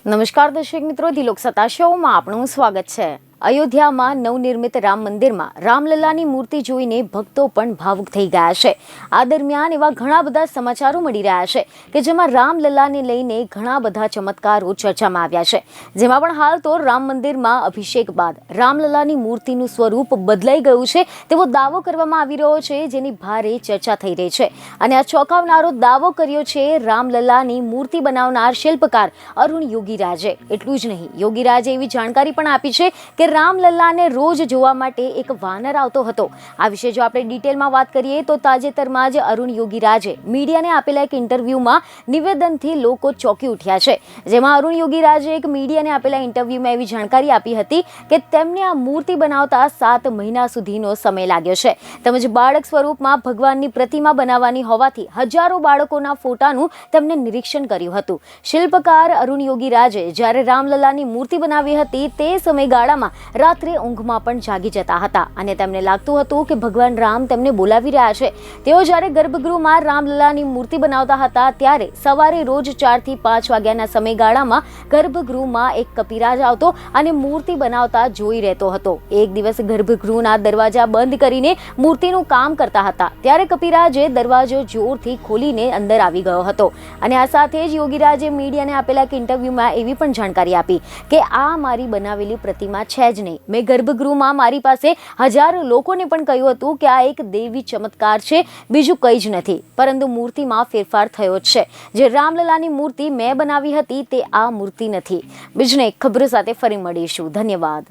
નમસ્કાર દર્શક મિત્રો ધી લોકસત્તા શોમાં આપણું સ્વાગત છે. અયોધ્યામાં નવનિર્મિત રામ મંદિરમાં રામલલ્લાની મૂર્તિ જોઈને ભક્તો પણ ભાવુક થઈ ગયા છે. આ દરમિયાન એવા ઘણા બધા સમાચારો મળી રહ્યા છે કે જેમાં રામલલ્લાને લઈને ઘણા બધા ચમત્કારો ચર્ચામાં આવ્યા છે. જેમાં પણ હાલ તો રામ મંદિરમાં અભિષેક બાદ રામલલ્લાની મૂર્તિનું સ્વરૂપ બદલાઈ ગયું છે તેવો દાવો કરવામાં આવી રહ્યો છે જેની ભારે ચર્ચા થઈ રહી છે. અને આ ચોંકાવનારો દાવો કર્યો છે રામલલ્લાની મૂર્તિ બનાવનાર શિલ્પકાર અરુણ યોગીરાજે. એટલું જ નહીં, યોગીરાજે એવી જાણકારી પણ આપી છે કે રામલલ્લાને રોજ જોવા માટે એક વાનર આવતો હતો. આ વિશે જો આપણે ડિટેલમાં વાત કરીએ તો તાજેતરમાં જ અરુણ યોગીરાજે મીડિયાને આપેલા એક ઇન્ટરવ્યૂમાં નિવેદનથી લોકો ચોંકી ઉઠ્યા છે. જેમાં અરુણ યોગીરાજે એક મીડિયાને આપેલા ઇન્ટરવ્યૂમાં એવી જાણકારી આપી હતી કે તેમને આ મૂર્તિ બનાવતા સાત મહિના સુધીનો સમય લાગ્યો છે. તેમજ બાળક સ્વરૂપમાં ભગવાનની પ્રતિમા બનાવવાની હોવાથી હજારો બાળકોના ફોટાનું તેમને નિરીક્ષણ કર્યું હતું. શિલ્પકાર અરુણ યોગીરાજે જ્યારે રામલલ્લાની મૂર્તિ બનાવી હતી તે સમયગાળામાં રાત્રે ઊંઘમાં પણ જાગી જતા હતા અને તેમને લાગતું હતું કે ભગવાન રામ તેમને બોલાવી રહ્યા છે. તેઓ જ્યારે ગર્ભગૃહમાં રામલલાની મૂર્તિ બનાવતા હતા ત્યારે સવારે રોજ ચારથી પાંચ વાગ્યાના સમયગાળામાં ગર્ભગૃહમાં એક કપિરાજ આવતો અને મૂર્તિ બનાવતા જોઈ રહેતો હતો. એક દિવસ ગર્ભગૃહના દરવાજા બંધ કરીને મૂર્તિનું કામ કરતા હતા. ત્યારે કપિરાજે દરવાજો જોરથી ખોલીને અંદર આવી ગયો હતો. અને આ સાથે જ યોગીરાજે મીડિયાને આપેલા એક ઇન્ટરવ્યૂમાં એવી પણ જાણકારી આપી કે આ મારી બનાવેલી પ્રતિમા છે જ નહીં. મેં ગર્ભગૃહમાં મારી પાસે હજારો લોકોને પણ કહ્યું હતું કે આ એક દેવી ચમત્કાર છે, બીજું કંઈ જ નથી. પરંતુ મૂર્તિમાં ફેરફાર થયો છે. જે રામલલાની મૂર્તિ મેં બનાવી હતી તે આ મૂર્તિ નથી. બીજને ખબરો સાથે ફરી મળીશું. ધન્યવાદ.